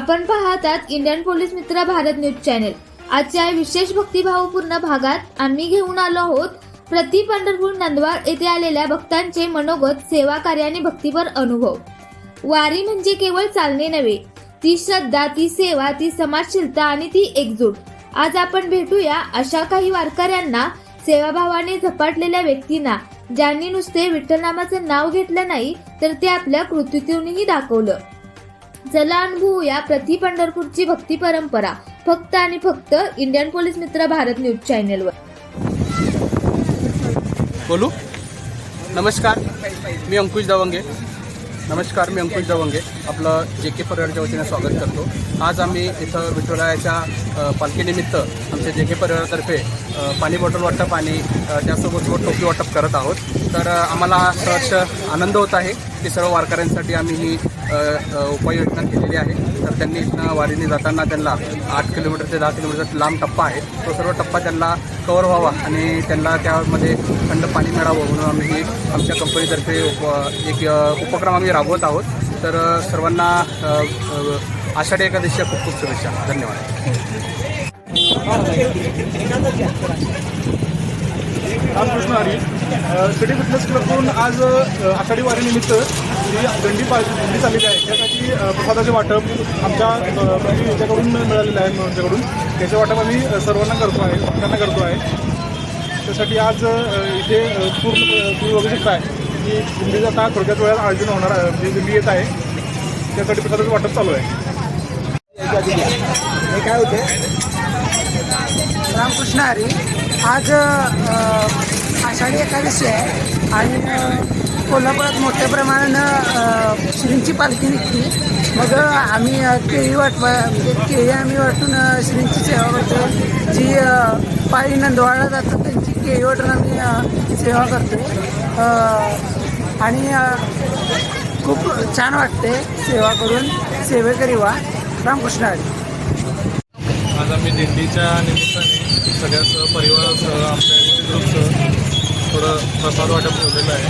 आपण पाहतात Indian police मित्र भारत न्यूज चॅनेल. आजच्या विशेष भक्तिभावपूर्ण भागात आम्ही घेऊन आलो आहोत प्रति पंढरपूर नंदवार येथे आलेल्या भक्तांचे मनोगत सेवा कार्य आणि भक्तीपर अनुभव. वारी म्हणजे केवळ चालणे नव्हे ती श्रद्धा ती सेवा ती समाजशीलता आणि ती एकजूट. आज आपण भेटूया अशा काही वारकऱ्यांना सेवाभावाने झपाटलेल्या व्यक्तींना ज्यांनी नुसते विठ्ठलनामाचं नाव घेतलं नाही तर ते आपल्या कृतीतूनही दाखवलं. चला अनुभवूया प्रति पंढरपूरची भक्ती परंपरा. फक्त आणि फक्त इंडियन पोलीस मित्र भारत न्यूज चॅनेलवर. बोलू? नमस्कार मी अंकुश दवंगे. नमस्कार मी अंकुश दवंगे. आपलं जे के परिवाराच्या वतीने स्वागत करतो. आज आम्ही इथं विठुरायाच्या पालखीनिमित्त आमच्या जे के परिवारातर्फे पाणी बॉटल वाटप आणि त्यासोबत टोपी वाटप करत आहोत. तर आम्हाला सहर्ष आनंद होत आहे. की सर्व वारकऱ्यांसाठी आम्ही ही उपाययोजना केलेली आहे. तर त्यांनी इथनं वारीने जाताना त्यांना आठ किलोमीटर ते दहा किलोमीटर लांब टप्पा आहे. तो सर्व टप्पा त्यांना कवर व्हावा आणि त्यांना त्यामध्ये थंड पाणी मिळावं म्हणून आम्ही ही आमच्या कंपनीतर्फे उप एक उपक्रम आम्ही राबवत आहोत. तर सर्वांना आषाढी एकादशीच्या खूप खूप शुभेच्छा. धन्यवाद. रामकृष्ण हरी. सिटी फिटनेस क्लबकडून आज आषाढी वारीनिमित्त ही दंडी पा दिंडी चाललेली आहे. त्यासाठी प्रसादाचे वाटप आमच्या याच्याकडून मिळालेलं आहे आमच्याकडून. त्याचे वाटप आम्ही सर्वांना करतो आहे त्यांना करतो आहे. त्यासाठी आज इथे पूर्ण तुम्ही बघू शकता की दिंडी आता थोडक्याच वेळात आयोजन होणार आहे. म्हणजे दिंडी येत आहे. त्यासाठी प्रसादाचं वाटप चालू आहे. हे काय होते? रामकृष्ण हरी. आज आषाढी एकादशी आहे. आणि कोल्हापुरात मोठ्या प्रमाणानं श्रींची पालखी निघते. मग आम्ही केळी वाटवा म्हणजे केळी आम्ही वाटून श्रींची सेवा करतो. जी पाळी पायी नंदवाडला जातात त्यांची केळी वाटून आम्ही सेवा करतो. आणि खूप छान वाटते सेवा करून. सेवेकरी वा. रामकृष्ण आज आम्ही दिंडीच्या निमित्ताने सगळ्या परिवारासह आमच्या ग्रुपसह थोडं प्रसाद वाटप ठेवलेलं आहे.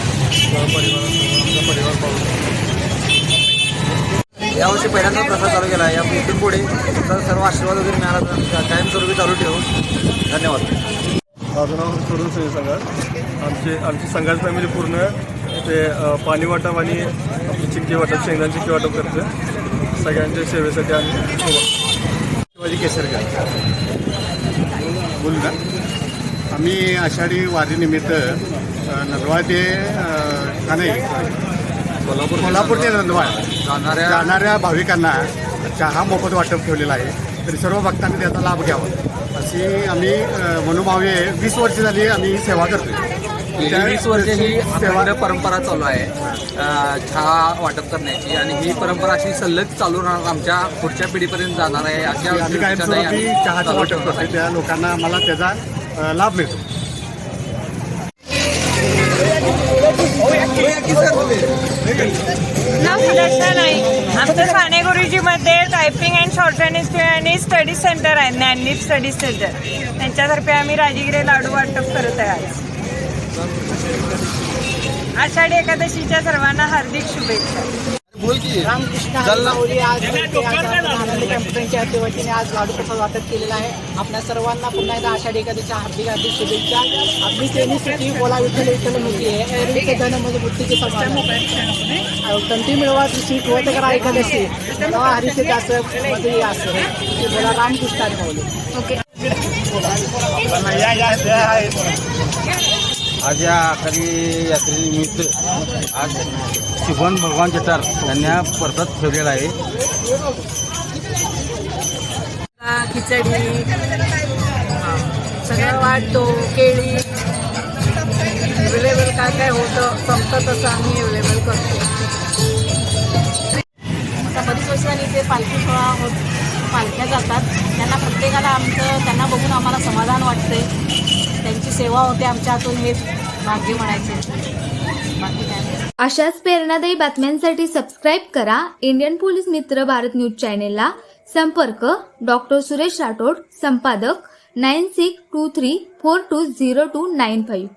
आमचा परिवार पाहून यावर्षी पहिल्यांदा प्रसाद चालू केला आहे. या इथून पुढे तुमचा सर्व आशीर्वाद वगैरे मिळाला तर कायमस्वरूपी चालू ठेवू. धन्यवाद. माझं नाव सोडून सही संघात आमचे आमची संघाच फॅमिली पूर्ण ते पाणी वाटप आणि आपली चिक्की वाटप शेंगदाण चिक्की वाटप करते. सगळ्यांच्या सेवेसाठी आम्ही शिवाजी केसरकर. बोलू ना. आम्ही आषाढी वारीनिमित्त नंदवाळ ते ठाणे कोल्हापूर कोल्हापूर ते नंदवाळ जाणाऱ्या जाणाऱ्या भाविकांना चहा मोफत वाटप ठेवलेला आहे. तरी सर्व भक्तांनी त्याचा लाभ घ्यावा. अशी आम्ही मनोभावे वीस वर्ष झाली आम्ही सेवा करतो वीस वर्ष ही अखंड परंपरा चालू आहे. चहा वाटप करण्याची. आणि ही परंपरा अशी सल्लग चालू राहणार आमच्या पुढच्या पिढीपर्यंत जाणार आहे अशा चहाचं वाटप. त्या लोकांना आम्हाला त्याचा लाभ मिळतो. सुदर्शन आमचं साने गुरुजीमध्ये टायपिंग अँड शॉर्ट आणि स्टडी सेंटर आहे ज्ञानदीप स्टडी सेंटर त्यांच्यातर्फे आम्ही राजगिरे लाडू वाटप करत आहे आज आषाढी एकादशीच्या सर्वांना हार्दिक शुभेच्छा. रामकृष्ण हरिमाऊली आज इथे आज कॅम्पच्या वतीने आज लाडू प्रसाद वाटप केलेला आहे. आपल्या सर्वांना पुन्हा एकदा आषाढी एखाद्याच्या हार्दिक हार्दिक शुभेच्छा. आपली तेनी सुटी बोला विठ्ठल विठ्ठल मुली आहे. धन म्हणजे बुद्धीचे समान कंठी मिळवा तुझी कुवत करा एखाद्याशी तेव्हा हरीचे दासमध्ये असं ते बोला रामकृष्ण हरिमाऊली आज या आखाडी यात्रेनिमित्त आज शिवण भगवान जटार यांना परत ठेवलेला आहे. खिचडी सगळं वाटतो केळी. अवेलेबल काय काय होतं संपतं तसं आम्ही अवेलेबल करतो. आता बरीच वर्षांनी ते पालखी सोहळा होत पालख्या जातात. त्यांना प्रत्येकाला आमचं त्यांना बघून आम्हाला समाधान वाटते त्यांची सेवा होते आमच्या हातून हे भाग्य म्हणायचे. अशाच प्रेरणादायी बातम्यांसाठी सबस्क्राईब करा. इंडियन पोलीस मित्र भारत न्यूज चॅनेलला संपर्क. डॉक्टर सुरेश राठोड संपादक nine six two three four two zero two nine five